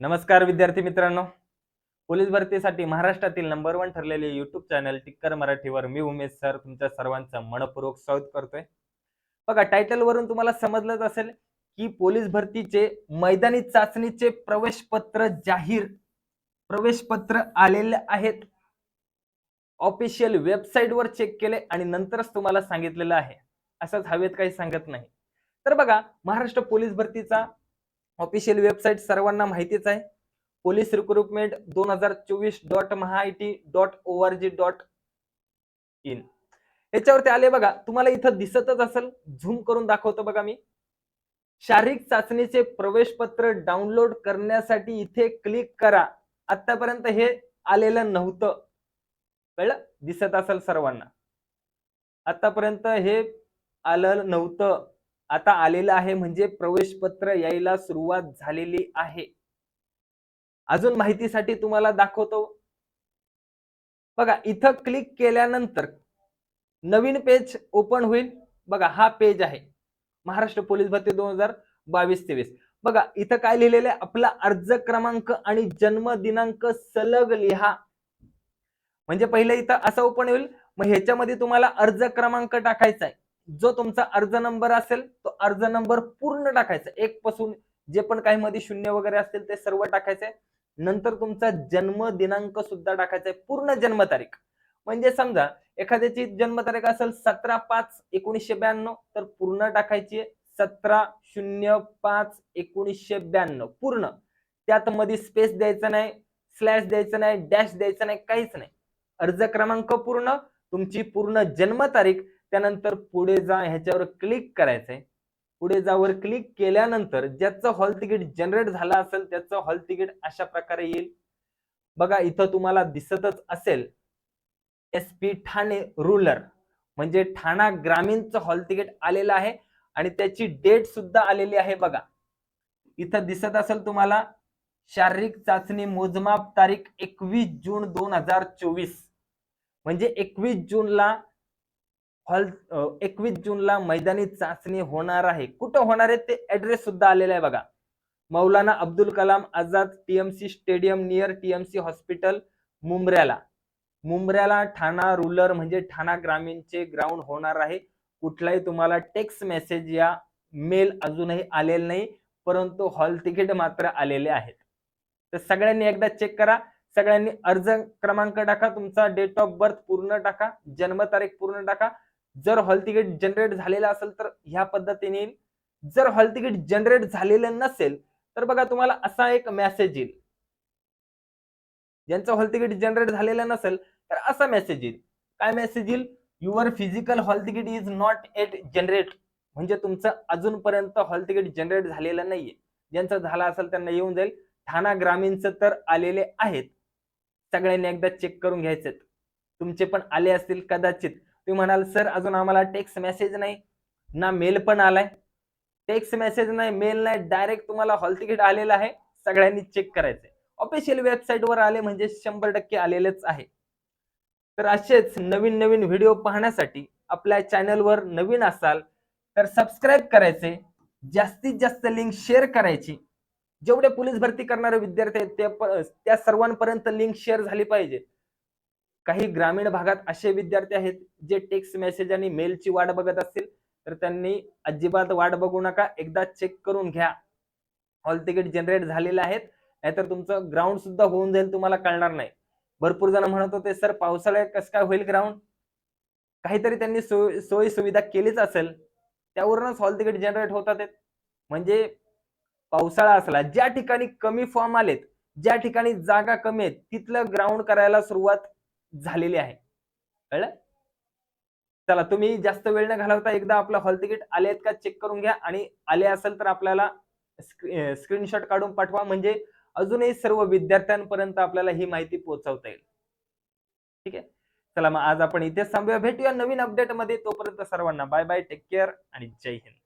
नमस्कार विद्यार्थी मित्रांनो. पोलीस भरतीसाठी महाराष्ट्रातील नंबर वन ठरलेले युट्यूब चॅनल टिक्कर मराठीवर मी उमेश सर तुमच्या सर्वांचं मनपूर्वक स्वागत करतोय. बघा टायटल वरून तुम्हाला समजलंच असेल की पोलीस भरतीचे मैदानी चाचणीचे प्रवेश पत्र जाहीर प्रवेश पत्र आलेले आहेत. ऑफिशियल वेबसाईटवर चेक केले आणि नंतरच तुम्हाला सांगितलेलं आहे. असंच हवेत काही सांगत नाही. तर बघा महाराष्ट्र पोलीस भरतीचा ऑफिशियल वेबसाईट सर्वांना माहितीच आहे. पोलीस रिक्रुटमेंट दोन हजार चोवीस dot MahaIT dot O R G dot in याच्यावरती आले बघा तुम्हाला इथं दिसतच असेल. झूम करून दाखवतो बघा मी. शारीरिक चाचणीचे प्रवेश पत्र डाउनलोड करण्यासाठी इथे क्लिक करा. आतापर्यंत हे आलेलं नव्हतं. कळलं? दिसत असेल सर्वांना. आतापर्यंत हे आलं नव्हतं. आता आलेलं आहे म्हणजे प्रवेश पत्र यायला सुरुवात झालेली आहे. अजून माहितीसाठी तुम्हाला दाखवतो. बघा इथं क्लिक केल्यानंतर नवीन पेज ओपन होईल. बघा हा पेज आहे. महाराष्ट्र पोलीस भरती दोन हजार बावीस तेवीस बघा इथं काय लिहिलेलं आहे? आपला अर्ज क्रमांक आणि जन्म दिनांक सलग लिहा. म्हणजे पहिले इथं असं ओपन होईल. मग ह्याच्यामध्ये तुम्हाला अर्ज क्रमांक टाकायचा आहे. जो तुमचा अर्ज नंबर असेल तो अर्ज नंबर पूर्ण टाकायचा. एक पासून जे पण काही मध्ये शून्य वगैरे असतील ते सर्व टाकायचंय नंतर तुमचा जन्म दिनांक सुद्धा टाकायचा आहे. पूर्ण जन्मतारीख. म्हणजे समजा एखाद्याची जन्मतारीख असेल सतरा पाच एकोणीसशे ब्याण्णव तर पूर्ण टाकायची सतरा शून्य पाच एकोणीसशे ब्याण्णव. पूर्ण. त्यात मध्ये स्पेस द्यायचा नाही स्लॅश द्यायचा नाही डॅश द्यायचा नाही काहीच नाही. अर्ज क्रमांक पूर्ण तुमची पूर्ण जन्मतारीख त्यानंतर पुढे जा ह्याच्यावर क्लिक करायचंय. पुढे जावर क्लिक केल्यानंतर ज्याचं हॉल तिकीट जनरेट झालं असेल त्याचं हॉल तिकीट अशा प्रकारे येईल. बघा इथं तुम्हाला दिसतच असेल एस पी ठाणे रुरल म्हणजे ठाणा ग्रामीणचं हॉल तिकीट आलेलं आहे आणि त्याची डेट सुद्धा आलेली आहे बघा. इथं दिसत असेल तुम्हाला शारीरिक चाचणी मोजमाप तारीख एकवीस जून दोन हजार चोवीस. म्हणजे एकवीस जूनला हॉल एकवीस जूनला मैदानी चाचणी होणार आहे. कुठं होणार आहे? ते ऍड्रेस सुद्धा आलेला आहे बघा. Maulana Abdul Kalam Azad TMC stadium near TMC hospital मुंब्र्याला. मुंब्र्याला ठाणा रुरल म्हणजे ठाणा ग्रामीणचे ग्राउंड होणार आहे. कुठलाही तुम्हाला टेक्स्ट मेसेज या मेल अजूनही आलेला नाही परंतु हॉल तिकीट मात्र आलेले आहेत. तर सगळ्यांनी एकदा चेक करा. सगळ्यांनी अर्ज क्रमांक टाका तुमचा डेट ऑफ बर्थ पूर्ण टाका जन्मतारीख पूर्ण टाका. जर हॉल तिकीट जनरेट झालेलं असेल तर ह्या पद्धतीने येईल जर हॉल तिकीट जनरेट झालेलं नसेल तर बघा तुम्हाला असा एक मेसेज येईल. ज्यांचं हॉल तिकीट जनरेट झालेलं नसेल तर असा मेसेज येईल. काय मेसेज येईल? Your physical hall ticket is not yet generate म्हणजे तुमचं अजूनपर्यंत हॉल तिकीट जनरेट झालेलं नाहीये. ज्यांचं झालं असेल त्यांना येऊन जाईल. ठाणा ग्रामीणचं तर आलेले आहेत. सगळ्यांनी एकदा चेक करून घ्यायचे तुमचे पण आले असतील कदाचित. तुम्ही म्हणाल सर अजून आम्हाला टेक्स्ट मेसेज नाही. ना मेल पण आलाय. टेक्स्ट मेसेज नाही मेल नाही डायरेक्ट तुम्हाला हॉल तिकीट आलेलं आहे. सगळ्यांनी चेक करायचंय. ऑफिशियल वेबसाईट वर आले म्हणजे शंभर टक्के आलेलेच आहे. तर असेच नवीन नवीन व्हिडिओ पाहण्यासाठी आपल्या चॅनलवर नवीन असाल तर सबस्क्राईब करायचे जास्तीत जास्त लिंक शेअर करायची. जेवढे पोलीस भरती करणारे विद्यार्थी आहेत ते त्या सर्वांपर्यंत लिंक शेअर झाली पाहिजे. काही ग्रामीण भागात असे विद्यार्थी आहेत जे टेक्स्ट मेसेज आणि मेलची वाट बघत असतील तर त्यांनी अजिबात वाट बघू नका. एकदा चेक करून घ्या. हॉल तिकीट जनरेट झालेले आहेत. नाहीतर तुमचं ग्राउंड सुद्धा होऊन जाईल तुम्हाला कळणार नाही. भरपूर जण म्हणत होते सर पावसाळ्यात कसं काय होईल ग्राउंड काहीतरी त्यांनी सोय सोयी सुविधा केलीच असेल. त्यावरूनच हॉल तिकीट जनरेट होतात आहेत. म्हणजे पावसाळा असला ज्या ठिकाणी कमी फॉर्म आलेत ज्या ठिकाणी जागा कमी आहेत तिथलं ग्राउंड करायला सुरुवात झालेली आहे. कळलं? चला तुम्ही जास्त वेळ न घालवता एकदा आपलं हॉल तिकीट आले आहेत का चेक करून घ्या आणि आले असेल तर आपल्याला स्क्रीनशॉट काढून पाठवा. म्हणजे अजूनही सर्व विद्यार्थ्यांपर्यंत आपल्याला ही माहिती पोहोचवता येईल. ठीक आहे? चला मग आज आपण इथेच थांबूया. भेटूया नवीन अपडेटमध्ये. तोपर्यंत सर्वांना बाय बाय टेक केअर आणि जय हिंद.